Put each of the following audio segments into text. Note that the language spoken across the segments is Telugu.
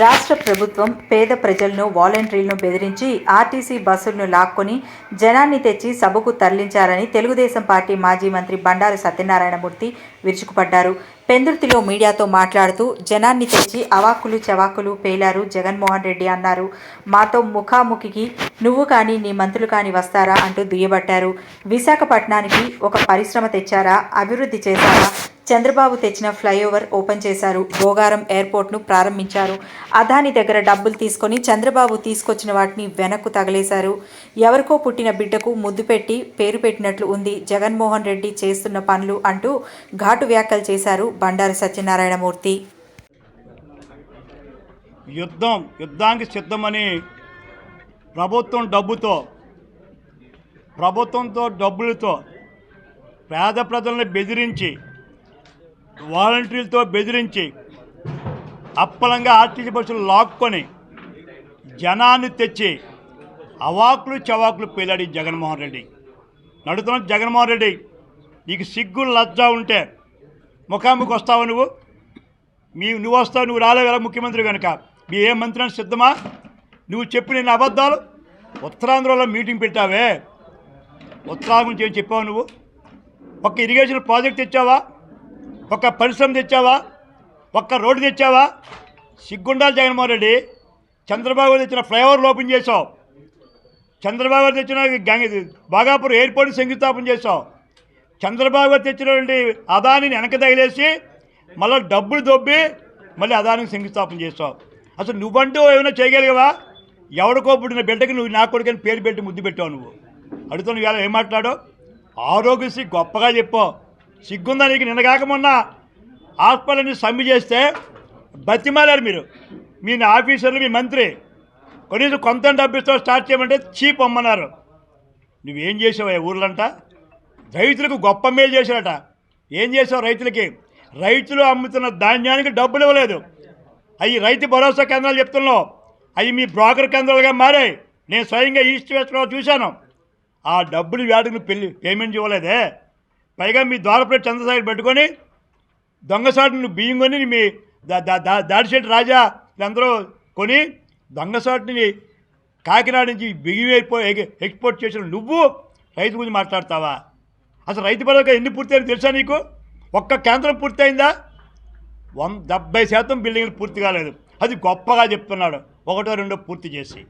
రాష్ట్ర ప్రభుత్వం పేద ప్రజలను వాలంటీర్లను బెదిరించి ఆర్టీసీ బస్సులను లాక్కొని జనాన్ని తెచ్చి సభకు తరలించారని తెలుగుదేశం పార్టీ మాజీ మంత్రి బండారు సత్యనారాయణమూర్తి విరుచుకుపడ్డారు. పెందుర్తిలో మీడియాతో మాట్లాడుతూ జనాన్ని తెచ్చి అవాకులు చవాకులు పేలారు జగన్మోహన్ రెడ్డి అన్నారు. మాతో ముఖాముఖికి నువ్వు కానీ నీ మంత్రులు కానీ వస్తారా అంటూ దుయ్యబట్టారు. విశాఖపట్నానికి ఒక పరిశ్రమ తెచ్చారా? అభివృద్ధి చేశారా? చంద్రబాబు తెచ్చిన ఫ్లైఓవర్ ఓపెన్ చేశారు. భోగారం ఎయిర్పోర్ట్ను ప్రారంభించారు. అదాని దగ్గర డబ్బులు తీసుకొని చంద్రబాబు తీసుకొచ్చిన వాటిని వెనక్కు తగలేశారు. ఎవరికో పుట్టిన బిడ్డకు ముద్దు పెట్టి పేరు పెట్టినట్లు ఉంది. జగన్మోహన్ రెడ్డి చేస్తున్న పనులు అంటూ ఘాటు వ్యాఖ్యలు చేశారు బండారు సత్యనారాయణమూర్తి. యుద్ధం యుద్ధానికి సిద్ధమని ప్రభుత్వం డబ్బుతో ప్రభుత్వంతో డబ్బులతో పేద ప్రజల్ని బెదిరించి వాలంటీర్లతో బెదిరించి అప్పలంగా ఆర్టీసీ బస్సులు లాక్కొని జనాన్ని తెచ్చి అవాకులు చవాకులు పేలాడి జగన్మోహన్ రెడ్డి. నడుతున్న జగన్మోహన్ రెడ్డి నీకు సిగ్గు లజ్జ ఉంటే ముఖాముఖి వస్తావు నువ్వు? మీ నువ్వు వస్తావు నువ్వు రాలేవు కదా ముఖ్యమంత్రి కనుక. మీ ఏ మంత్రి అని సిద్ధమా? నువ్వు చెప్పిన అబద్ధాలు? ఉత్తరాంధ్రలో మీటింగ్ పెట్టావే. ఉత్తరాంధ్ర గురించి ఏం చెప్పావు నువ్వు? ఒక్క ఇరిగేషన్ ప్రాజెక్ట్ తెచ్చావా? ఒక్క పరిశ్రమ తెచ్చావా? ఒక్క రోడ్డు తెచ్చావా? సిగ్గుండాలి జగన్మోహన్ రెడ్డి. చంద్రబాబు తెచ్చిన ఫ్లైఓవర్లు ఓపెన్ చేసావు చంద్రబాబు గారు తెచ్చిన గంగ బాగాపూర్ ఎయిర్పోర్ట్ శంకుస్థాపన చేసావు చంద్రబాబు గారు తెచ్చినటువంటి అదానిని వెనక తగిలేసి మళ్ళీ డబ్బులు దొబ్బి మళ్ళీ అదానికి శంకుస్థాపన చేసావు అసలు నువ్వంటూ ఏమైనా చేయగలిగావా? ఎవడికో పుట్టిన బిడ్డకి నువ్వు నా కొడుకని పేరు పెట్టి ముద్దు పెట్టావు నువ్వు. అడుగుతావు నువ్వు ఏం మాట్లాడో ఆరోగ్యశ్రీ గొప్పగా చెప్పావు. సిగ్గుందా నీకు? నిన్నగాక మొన్న హాస్పిటల్ని సమ్మె చేస్తే బతిమాలారు మీరు. మీ ఆఫీసర్లు మీ మంత్రి కనీసం కొంత డబ్బుతో స్టార్ట్ చేయమంటే చీప్ అమ్మన్నారు నువ్వేం చేసావు ఊర్లంట రైతులకు గొప్ప మేలు చేశారట. ఏం చేసావు రైతులకి? రైతులు అమ్ముతున్న ధాన్యానికి డబ్బులు ఇవ్వలేదు. అవి రైతు భరోసా కేంద్రాలు చెప్తున్నావు. అవి మీ బ్రోకర్ కేంద్రాలుగా మారాయి. నేను స్వయంగా ఈస్ట్ వెస్ట్లో చూశాను. ఆ డబ్బులు వేటకు పెళ్ళి పెళ్ళి పేమెంట్ ఇవ్వలేదే? పైగా మీ ద్వారపేట చంద్రశేఖర్ పెట్టుకొని దొంగసాటు నువ్వు బియ్యం కొని మీ దాడిశెట్టి రాజా వీళ్ళందరూ కొని దొంగసాటుని కాకినాడ నుంచి బియ్యం ఎక్స్పోర్ట్ చేసిన నువ్వు రైతు గురించి మాట్లాడతావా? అసలు రైతు భరోసా ఎన్ని పూర్తయింది తెలుసా నీకు? ఒక్క కేంద్రం పూర్తయిందా? వన్ డెబ్బై శాతం బిల్డింగ్లు పూర్తి కాలేదు. అది గొప్పగా చెప్తున్నాడు. ఒకటో రెండో పూర్తి చేసి.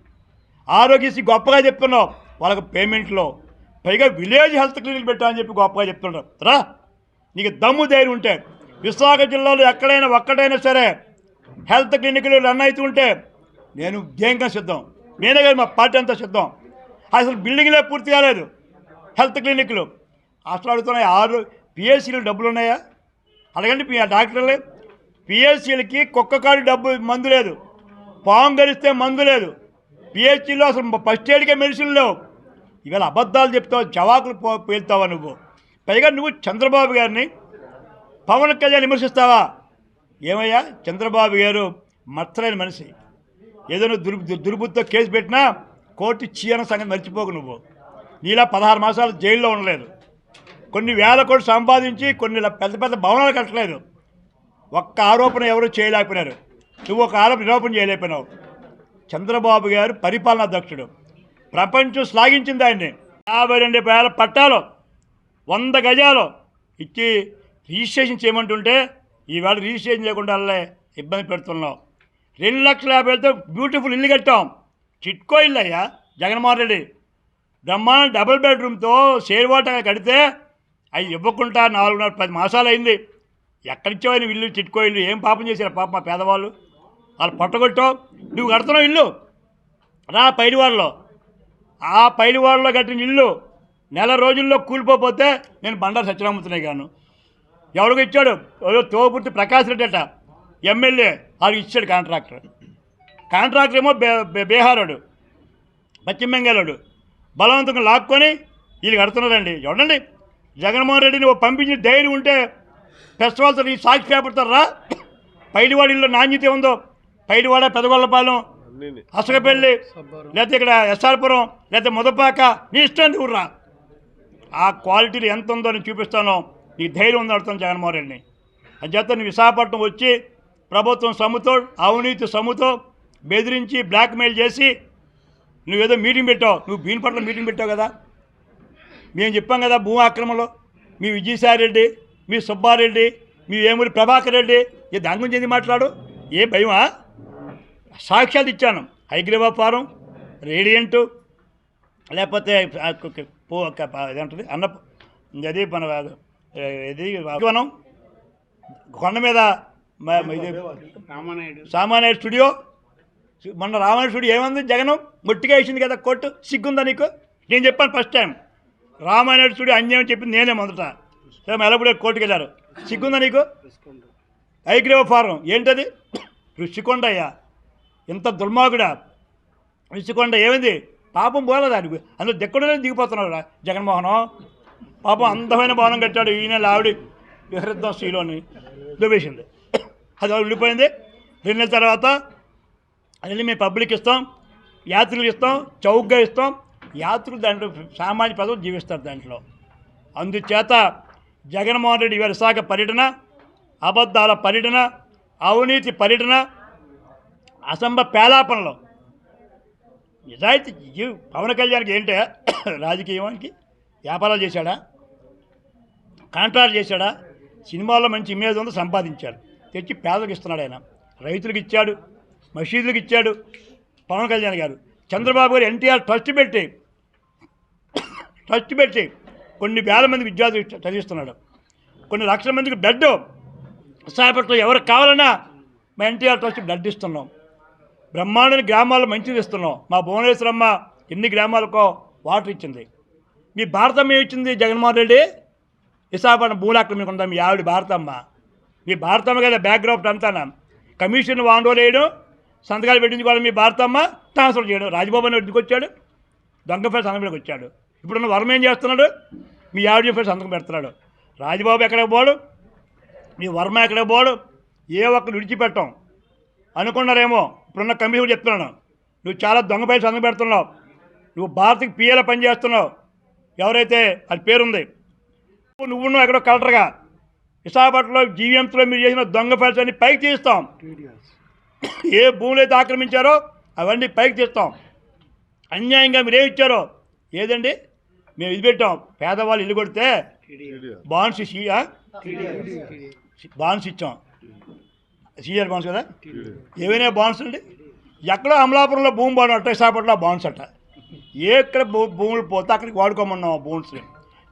ఆరోగ్యశ్రీ గొప్పగా చెప్తున్నావు. వాళ్ళకి పేమెంట్లో పైగా విలేజ్ హెల్త్ క్లినిక్ పెట్టామని చెప్పి గొప్పగా చెప్తుంటారు రా నీకు దమ్ము ధైర్యం ఉంటే విశాఖ జిల్లాలో ఎక్కడైనా ఒక్కడైనా సరే హెల్త్ క్లినిక్లు రన్ అవుతుంటే నేను దేంగా సిద్ధం. నేనే కాదు మా పార్టీ అంతా సిద్ధం. అసలు బిల్డింగ్లే పూర్తి కాలేదు హెల్త్ క్లినిక్లు. అసలు అడుగుతున్నాయి ఆరు పిఎస్సీలు డబ్బులు ఉన్నాయా? అడగండి ఆ డాక్టర్లే. పిఎస్సీలకి కుక్క కాడు డబ్బు మందు లేదు. పాము గరిస్తే మందు లేదు. పిహెచ్సిలో అసలు ఫస్ట్ ఎయిడ్కే మెడిసిన్ లేవు. ఇవాళ అబద్ధాలు చెప్తావు జవాకులు పో పేలుతావా నువ్వు? పైగా నువ్వు చంద్రబాబు గారిని పవన్ కళ్యాణ్ విమర్శిస్తావా? ఏమయ్యా? చంద్రబాబు గారు మత్సరైన మనిషి. ఏదైనా దుర్ దుర్బుద్ధితో కేసు పెట్టినా కోర్టు చీయన సంగతి మర్చిపోకు నువ్వు. నీలా పదహారు మాసాలు జైల్లో ఉండలేదు. కొన్ని వేల కోట్లు సంపాదించి కొన్ని పెద్ద పెద్ద భవనాలు కట్టలేదు. ఒక్క ఆరోపణ ఎవరు చేయలేకపోయినారు. నువ్వు ఒక ఆరోపణ నిరూపణ చేయలేకపోయినావు. చంద్రబాబు గారు పరిపాలనా దక్షుడు ప్రపంచం శ్లాఘించింది ఆయన్ని. యాభై రెండు వేల పట్టాలు వంద గజాలు ఇచ్చి రిజిస్ట్రేషన్ చేయమంటుంటే ఈవేళ రిజిస్ట్రేషన్ చేయకుండా వాళ్ళే ఇబ్బంది పెడుతున్నాం. రెండు లక్షల యాభై వేలతో బ్యూటిఫుల్ ఇల్లు కట్టాం. చిట్కో ఇల్లు అయ్యా జగన్మోహన్ రెడ్డి. బ్రహ్మాండ డబుల్ బెడ్రూమ్తో షేర్ వాటర్ కడితే అవి ఇవ్వకుండా నాలుగున్నర పది మాసాలు అయింది ఎక్కడిచ్చావని ఇల్లు చిట్కో ఇల్లు ఏం పాపం చేశారు పాప మా పేదవాళ్ళు? వాళ్ళు పట్టగొట్టావు నువ్వు కడుతున్నావు ఇల్లు రా పైడివాడలో. ఆ పైలివాడలో కట్టిన ఇల్లు నెల రోజుల్లో కూలిపోతే నేను బండారు సత్యనామూర్తినే గాను. ఎవరికి ఇచ్చాడు? ఏదో తోపుర్తి ప్రకాష్ రెడ్డి అట. ఎమ్మెల్యే. వాళ్ళకి ఇచ్చాడు కాంట్రాక్టర్. కాంట్రాక్టర్ ఏమో బే బీహారోడు. పశ్చిమ బెంగాలోడు. బలవంతంగా లాక్కొని వీళ్ళు కడుతున్నారండి. చూడండి. జగన్మోహన్ రెడ్డిని పంపించిన ధైర్యం ఉంటే ఫెస్టివల్తో ఈ సాక్షి పేపర్తో రా. పైడివాడిలో నాణ్యత ఉందో పైడివాడ పెదగొల్లపాలెం అసగపల్లి లేకపోతే ఇక్కడ ఎస్ఆర్పురం లేకపోతే ముదపాక నీ ఇష్టం ఊర్రా. ఆ క్వాలిటీలు ఎంత ఉందో నేను చూపిస్తాను. నీకు ధైర్యం ఉందో అడుగుతాను జగన్మోహన్ రెడ్డిని. అంచేత నువ్వు విశాఖపట్నం వచ్చి ప్రభుత్వం సొమ్ముతో అవినీతి సొమ్ముతో బెదిరించి బ్లాక్మెయిల్ చేసి నువ్వేదో మీటింగ్ పెట్టావు. నువ్వు భీనపట్ల మీటింగ్ పెట్టావు కదా. మేము చెప్పాం కదా భూ ఆక్రమణలో. మీ విజయసాయిరెడ్డి మీ సుబ్బారెడ్డి మీ వేమూరి ప్రభాకర్ రెడ్డి. ఏ దాని గురించి ఎందుకు మాట్లాడు? ఏ భయమా? సాక్ష్యాలు ఇచ్చాను. హైగ్రీవా ఫారం రేడియంటు లేకపోతే ఇదేంటది అన్న అది మన ఇది వనం కొండ మీద సామాన్య స్టూడియో మొన్న రామాయణ స్టూడియో ఏమంది? జగన్ మొట్టిగా వేసింది కదా కోర్టు సిగ్గుందా నీకు? నేను చెప్పాను ఫస్ట్ టైం రామాయణ స్టూడియో అన్యాయం చెప్పింది నేనే మొదట. సరే మెలబడే కోర్టుకు వెళ్ళారు సిగ్గుందా నీకు? ఐగ్రీవ ఫారం ఏంటది? ఋషికొండ అయ్యా ఇంత దుర్మార్గుడా? ఋషికొండ ఏమైంది? పాపం పోలేదు దానికి. అందులో దిక్కడనే దిగిపోతున్నాడు రా జగన్మోహనం. పాపం అందమైన భవనం కట్టాడు ఈయన ఆవిడ విహరిద్దాం శ్రీలోని దువేసింది అది ఉండిపోయింది. రెండు నెలల తర్వాత అది మేము పబ్లిక్ ఇస్తాం యాత్రికులు ఇస్తాం చౌకగా ఇస్తాం. యాత్రికులు దాంట్లో సామాన్య ప్రజలు జీవిస్తారు దాంట్లో. అందుచేత జగన్మోహన్ రెడ్డి గారి విశాఖ పర్యటన అబద్ధాల పర్యటన అవినీతి పర్యటన అసంభ పేలాపనలో. నిజాయితీ పవన్ కళ్యాణ్కి ఏంటే? రాజకీయానికి వ్యాపారాలు చేశాడా? కాంట్రాక్ట్ చేశాడా? సినిమాల్లో మంచి ఇమేజ్ ఉంది సంపాదించాడు. తెచ్చి పేదలకు ఇస్తున్నాడు ఆయన. రైతులకు ఇచ్చాడు. మసీదులకు ఇచ్చాడు పవన్ కళ్యాణ్ గారు. చంద్రబాబు గారు ఎన్టీఆర్ ట్రస్ట్ పెట్టి ట్రస్ట్ పెట్టి కొన్ని వేల మంది విద్యార్థులు చదివిస్తున్నాడు. కొన్ని లక్షల మందికి బెడ్ విశాఖపట్నంలో ఎవరికి కావాలన్నా మా ఎన్టీఆర్ ట్రస్ట్ బ్లడ్ ఇస్తున్నాం. బ్రహ్మాండని గ్రామాలు మంచిది ఇస్తున్నాం. మా భువనేశ్వరమ్మ ఎన్ని గ్రామాలకో వాటర్ ఇచ్చింది. మీ భారతమ్మ ఇచ్చింది జగన్మోహన్ రెడ్డి? విశాఖపట్నం భూలాక్రమికుందా మీ ఆవిడ భారతమ్మ. మీ భారతమ్మ కదా బ్యాక్గ్రౌండ్ అంతానా? కమిషన్ వాండోలు వేయడం సంతకాలు పెట్టించుకోవడం మీ భారతమ్మ ట్రాన్స్ఫర్ చేయడం. రాజబాబు అని ఇంటికి వచ్చాడు దొంగపేట సంతకం వచ్చాడు. ఇప్పుడున్న వర్మ ఏం చేస్తున్నాడు? మీ ఆవిడ చెప్పే సంతకం పెడుతున్నాడు. రాజబాబు ఎక్కడికి పోడు? మీ వర్మ ఎక్కడికి పోడు? ఏ ఒక్కరు విడిచిపెట్టం? అనుకున్నారేమో. ఇప్పుడున్న కమిషన్ చెప్తున్నాను. నువ్వు చాలా దొంగపై సంతకం పెడుతున్నావు. నువ్వు భారత్కి పిఏలో పని చేస్తున్నావు ఎవరైతే అది పేరుంది. నువ్వు నువ్వు ఎక్కడో కలెక్టర్గా విశాఖపట్నంలో జీవీఎంసీలో మీరు చేసిన దొంగ ఫైల్స్ అన్ని పైకి తీస్తాం. ఏ భూములు అయితే ఆక్రమించారో అవన్నీ పైకి తీస్తాం. అన్యాయంగా మీరు ఇచ్చారో? ఏదండి? మేము ఇది పెట్టాం. పేదవాళ్ళు ఇల్లు కొడితే బాన్స్? బాన్స్ ఇచ్చాం. సీఆర్ బాన్స్ కదా? ఏవైనా బాన్స్ అండి? ఎక్కడో అమలాపురంలో భూమి బాను అట్ట విశాఖపట్నంలో బాన్స్ అట్ట. ఎక్కడ భూ భూములు పోతే అక్కడికి వాడుకోమన్నాం ఆ బోన్స్ని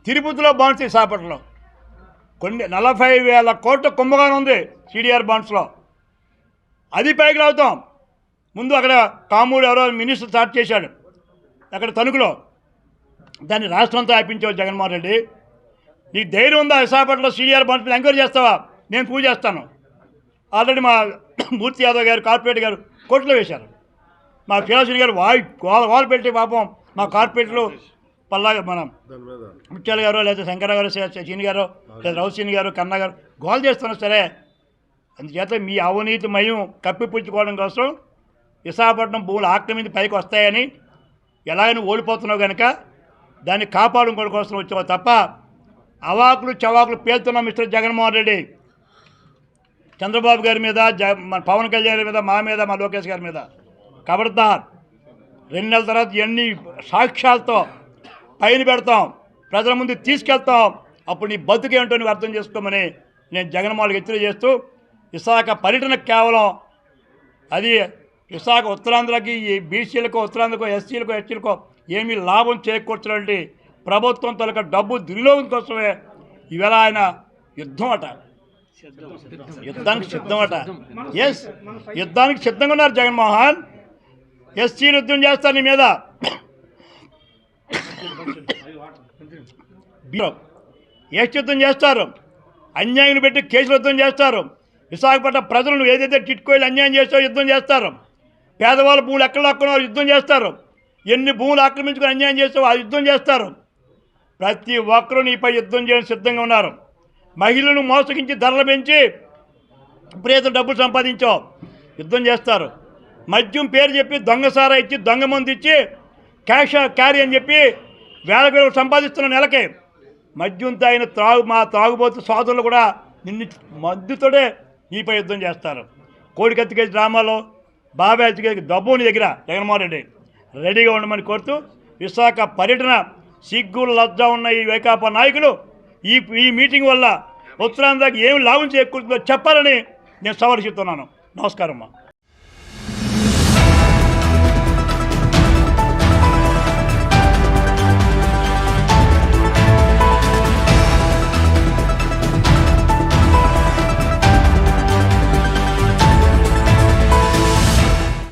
తిరుపతిలో బాన్స్ విశాఖపట్నంలో కొన్ని నలభై వేల కోట్ల కుంభగానం ఉంది సిడిఆర్ బాండ్స్లో అది పైకి లాగుతాం. ముందు అక్కడ కామూడు ఎవరో మినిస్టర్ స్టార్ట్ చేశాడు. అక్కడ తణుకులో. దాన్ని రాష్ట్రం అంతా ఆపించావు జగన్మోహన్ రెడ్డి. నీకు ధైర్యం ఉందా విశాఖపట్నంలో సిడిఆర్ బాండ్స్ ఎంక్వైరీ చేస్తావా? నేను పూజ చేస్తాను. ఆల్రెడీ మా మూర్తి యాదవ్ గారు కార్పొరేట్ గారు కోర్టులో వేశారు. మా ఫిరాసిని గారు వాయి గోల గోల పెట్టి పాపం మా కార్పొరేట్లు పల్లాగా మనం ముత్యాల గారు లేదా శంకర గారు సీని గారు లేదా రౌసీని గారు కన్న గారు గోల్ చేస్తున్నా సరే అందుచేత మీ అవినీతి మయం కప్పిపుచ్చుకోవడం కోసం విశాఖపట్నం భూములు ఆక్రమించి పైకి వస్తాయని ఎలాగైనా ఓడిపోతున్నావు కనుక దాన్ని కాపాడుకోవడం కోసం వచ్చావు తప్ప అవాకులు చవాకులు పేలుతున్నాం మిస్టర్ జగన్మోహన్ రెడ్డి చంద్రబాబు గారి మీద మన పవన్ కళ్యాణ్ మీద మా మీద మా లోకేష్ గారి మీద. ఖబర్దార్ రెండు నెలల తర్వాత ఎన్ని సాక్ష్యాలతో పైన పెడతాం ప్రజల ముందు తీసుకెళ్తాం అప్పుడు నీ బతుకు నువ్వు అర్థం చేసుకోమని నేను జగన్మోహన్కి హెచ్చరిక చేస్తూ విశాఖ పర్యటన కేవలం అది విశాఖ ఉత్తరాంధ్రకి ఈ బీసీలకు ఉత్తరాంధ్రకు ఎస్సీలకు ఎస్టీలకు ఏమీ లాభం చేకూర్చినటువంటి ప్రభుత్వం తలక డబ్బు దుర్వినియోగం కోసమే ఈవేళ ఆయన యుద్ధం అట. యుద్ధానికి సిద్ధం అట. ఎస్ యుద్ధానికి సిద్ధంగా ఉన్నారు జగన్మోహన్ ఎస్సీలు యుద్ధం చేస్తారు నీ మీద. ఎస్ యుద్ధం చేస్తారు? అన్యాయం పెట్టి కేసులు యుద్ధం చేస్తారు. విశాఖపట్నం ప్రజలను ఏదైతే టిట్కోయిలు అన్యాయం చేస్తారో యుద్ధం చేస్తారు. పేదవాళ్ళ భూములు ఎక్కడ లాక్కున్నారో యుద్ధం చేస్తారు. ఎన్ని భూములు ఆక్రమించుకుని అన్యాయం చేస్తావో ఆ యుద్ధం చేస్తారు. ప్రతి ఒక్కరూ నీపై యుద్ధం చేయడానికి సిద్ధంగా ఉన్నారు. మహిళలను మోసగించి ధరలు పెంచి విపరీతం డబ్బులు సంపాదించావు యుద్ధం చేస్తారు. మద్యం పేరు చెప్పి దొంగసారా ఇచ్చి దొంగ మంది ఇచ్చి క్యాష్ క్యారీ అని చెప్పి వేల వేలు సంపాదిస్తున్న నెలకి మద్యం తాగిన త్రాగు మా త్రాగుబోతు సోదరులు కూడా నిన్ను మద్దుతోడే నీపై యుద్ధం చేస్తారు. కోడికత్తికేసి డ్రామాలో బాబాయ్ ఎత్తుకేసి దబ్బుని దగ్గర జగన్మోహన్ రెడ్డి రెడీగా ఉండమని కోరుతూ విశాఖ పర్యటన సిగ్గు లజ్జ ఉన్న ఈ వైకాపా నాయకులు ఈ ఈ మీటింగ్ వల్ల ఉత్తరాంధ్రకి ఏమి లాభం చేకూరుతుందో చెప్పాలని నేను సవాలు చెప్తున్నాను నమస్కారం అమ్మా